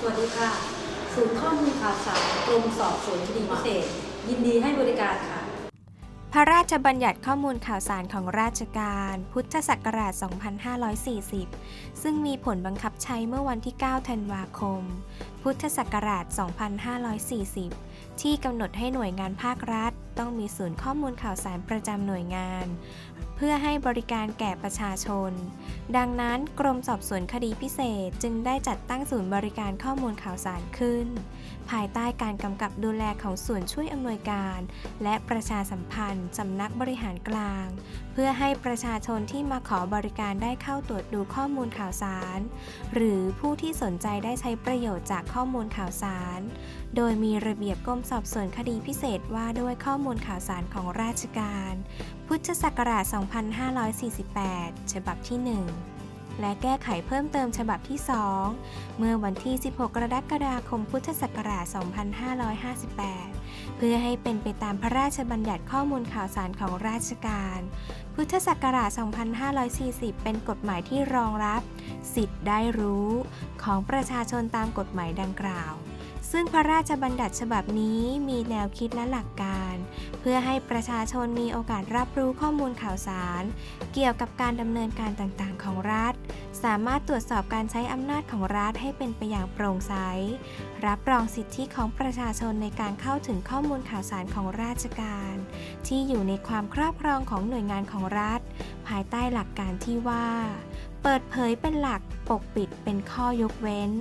สวัสดีค่ะ ศูนย์ข้อมูลข่าวสารกรมสอบสวนคดีพิเศษ ยินดีให้บริการค่ะ พระราชบัญญัติข้อมูลข่าวสารของราชการ พุทธศักราช 2540 ซึ่งมีผลบังคับใช้เมื่อวันที่ 9 ธันวาคม พุทธศักราช 2540 ที่กำหนดให้หน่วยงานภาครัฐ ต้องมีศูนย์ข้อมูลข่าวสารประจำหน่วยงาน เพื่อให้บริการแก่ประชาชน ดังนั้นกรมสอบสวนคดีพิเศษจึงได้จัดตั้งศูนย์บริการข้อมูลข่าวสารขึ้น ภายใต้การกำกับดูแลของส่วนช่วยอำนวยการ และประชาสัมพันธ์สำนักบริหารกลาง เพื่อให้ประชาชนที่มาขอบริการได้เข้าตรวจดูข้อมูลข่าวสาร หรือผู้ที่สนใจได้ใช้ประโยชน์จากข้อมูลข่าวสาร โดยมีระเบียบกรมสอบสวนคดีพิเศษว่าด้วยข้อมูลข่าวสารของราชการ พุทธศักราช 2548 ฉบับที่ 1 และแก้ไขเพิ่มเติมฉบับที่ 2 เมื่อวันที่ 16 กรกฎาคม พุทธศักราช 2558 เพื่อให้เป็นไปตามพระราชบัญญัติข้อมูลข่าวสารของราชการ พุทธศักราช 2540 เป็นกฎหมายที่รองรับ สิทธิ์ได้รู้ ของประชาชนตามกฎหมายดังกล่าว ซึ่งพระราชบัญญัติฉบับนี้มีแนวคิดและหลักการ เพื่อให้ประชาชนมีโอกาสรับรู้ข้อมูลข่าวสาร เกี่ยวกับการดำเนินการต่างๆ ของรัฐ สามารถตรวจสอบการใช้อำนาจของรัฐให้เป็นไปอย่างโปร่งใส รับรองสิทธิของประชาชนในการเข้าถึงข้อมูลข่าวสารของราชการ ที่อยู่ในความครอบครองของหน่วยงานของรัฐ ภายใต้หลักการที่ว่า เปิดเผยเป็นหลักปกปิดเป็นข้อยกเว้น